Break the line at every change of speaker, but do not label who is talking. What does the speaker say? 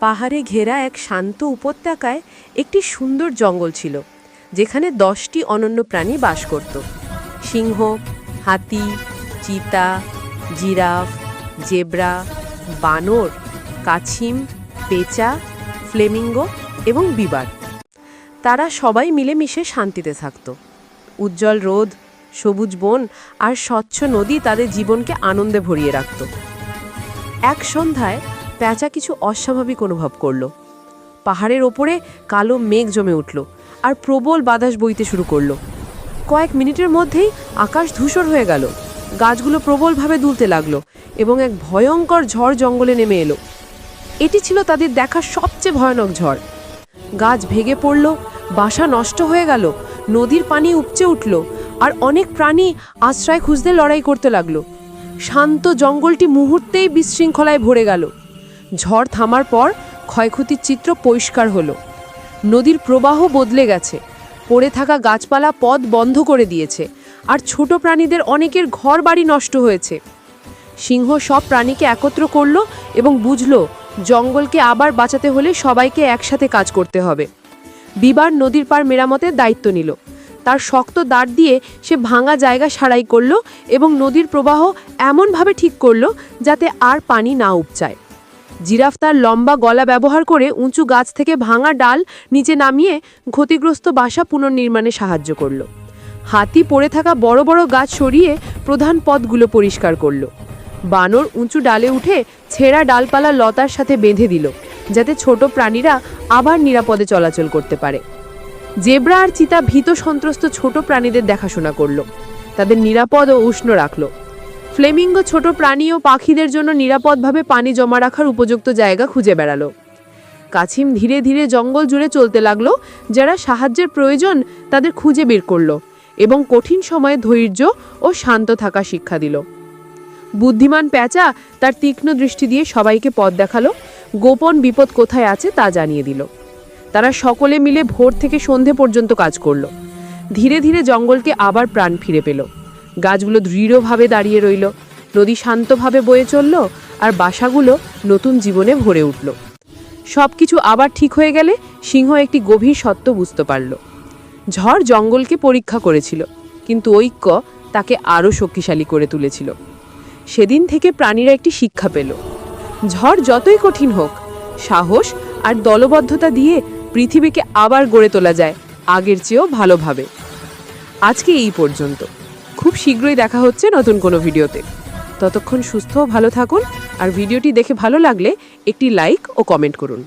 পাহাড়ে ঘেরা এক শান্ত উপত্যকায় একটি সুন্দর জঙ্গল ছিল, যেখানে দশটি অনন্য প্রাণী বাস করত। সিংহ, হাতি, চিতা, জিরাফ, জেব্রা, বানর, কাছিম, পেঁচা, ফ্লেমিঙ্গো এবং বিবার। তারা সবাই মিলেমিশে শান্তিতে থাকত। উজ্জ্বল রোদ, সবুজ বন আর স্বচ্ছ নদী তাদের জীবনকে আনন্দে ভরিয়ে রাখত। এক সন্ধ্যায় প্যাঁচা কিছু অস্বাভাবিক অনুভব করল। পাহাড়ের ওপরে কালো মেঘ জমে উঠল আর প্রবল বাতাস বইতে শুরু করল। কয়েক মিনিটের মধ্যেই আকাশ ধূসর হয়ে গেল। গাছগুলো প্রবলভাবে দুলতে লাগল এবং এক ভয়ঙ্কর ঝড় জঙ্গলে নেমে এলো। এটি ছিল তাদের দেখা সবচেয়ে ভয়ানক ঝড়। গাছ ভেঙে পড়ল, বাসা নষ্ট হয়ে গেল, নদীর পানি উপচে উঠল আর অনেক প্রাণী আশ্রয় খুঁজতে লড়াই করতে লাগল। শান্ত জঙ্গলটি মুহূর্তেই বিশৃঙ্খলায় ভরে গেল। ঝড় থামার পর ক্ষয়ক্ষতির চিত্র পরিষ্কার হলো। নদীর প্রবাহ বদলে গেছে। পড়ে থাকা গাছপালা পথ বন্ধ করে দিয়েছে। আর ছোট প্রাণীদের অনেকের ঘর বাড়ি নষ্ট হয়েছে। সিংহ সব প্রাণীকে একত্র করল এবং বুঝলো, জঙ্গলকে আবার বাঁচাতে হলে সবাইকে একসাথে কাজ করতে হবে। বিবার নদীর পার মেরামতের দায়িত্ব নিল। তার শক্ত দাঁড় দিয়ে সে ভাঙা জায়গা সারাই করল এবং নদীর প্রবাহ এমনভাবে ঠিক করল যাতে আর পানি না উপচায়। জিরাফ তার লম্বা গলা ব্যবহার করে উঁচু গাছ থেকে ভাঙা ডাল নিচে নামিয়ে ক্ষতিগ্রস্ত বাসা পুনর্নির্মাণে সাহায্য করল। হাতি পড়ে থাকা বড় বড় গাছ সরিয়ে প্রধান পথগুলো পরিষ্কার করল। বানর উঁচু ডালে উঠে ছেঁড়া ডালপালা লতার সাথে বেঁধে দিল, যাতে ছোট প্রাণীরা আবার নিরাপদে চলাচল করতে পারে। জেব্রা আর চিতা ভীত সন্ত্রস্ত ছোট প্রাণীদের দেখাশোনা করল। তাদের নিরাপদ ও উষ্ণ রাখল। ফ্লেমিঙ্গো ছোট প্রাণী ও পাখিদের জন্য নিরাপদভাবে পানি জমা রাখার উপযুক্ত জায়গা খুঁজে বেড়ালো। কাছিম ধীরে ধীরে জঙ্গল জুড়ে চলতে লাগল, যারা সাহায্যের প্রয়োজন তাদের খুঁজে বের করল এবং কঠিন সময়ে ধৈর্য ও শান্ত থাকা শিক্ষা দিল। বুদ্ধিমান প্যাঁচা তার তীক্ষ্ণ দৃষ্টি দিয়ে সবাইকে পথ দেখাল, গোপন বিপদ কোথায় আছে তা জানিয়ে দিল। তারা সকলে মিলে ভোর থেকে সন্ধে পর্যন্ত কাজ করল। ধীরে ধীরে জঙ্গলকে আবার প্রাণ ফিরে পেল। গাছগুলো দৃঢ়ভাবে দাঁড়িয়ে রইল। নদী শান্তভাবে বয়ে চলল আর বাসাগুলো নতুন জীবনে ভরে উঠল। সব কিছু আবার ঠিক হয়ে গেলে সিংহ একটি গভীর সত্য বুঝতে পারল। ঝড় জঙ্গলকে পরীক্ষা করেছিল, কিন্তু ঐক্য তাকে আরও শক্তিশালী করে তুলেছিল। সেদিন থেকে প্রাণীরা একটি শিক্ষা পেল, ঝড় যতই কঠিন হোক, সাহস আর দলবদ্ধতা দিয়ে পৃথিবীকে আবার গড়ে তোলা যায় আগের চেয়েও ভালোভাবে। আজকে এই পর্যন্ত। খুব শীঘ্রই দেখা হচ্ছে নতুন কোনো ভিডিওতে। ততক্ষণ সুস্থ, ভালো থাকুন, আর ভিডিওটি দেখে ভালো লাগলে একটি লাইক ও কমেন্ট করুন।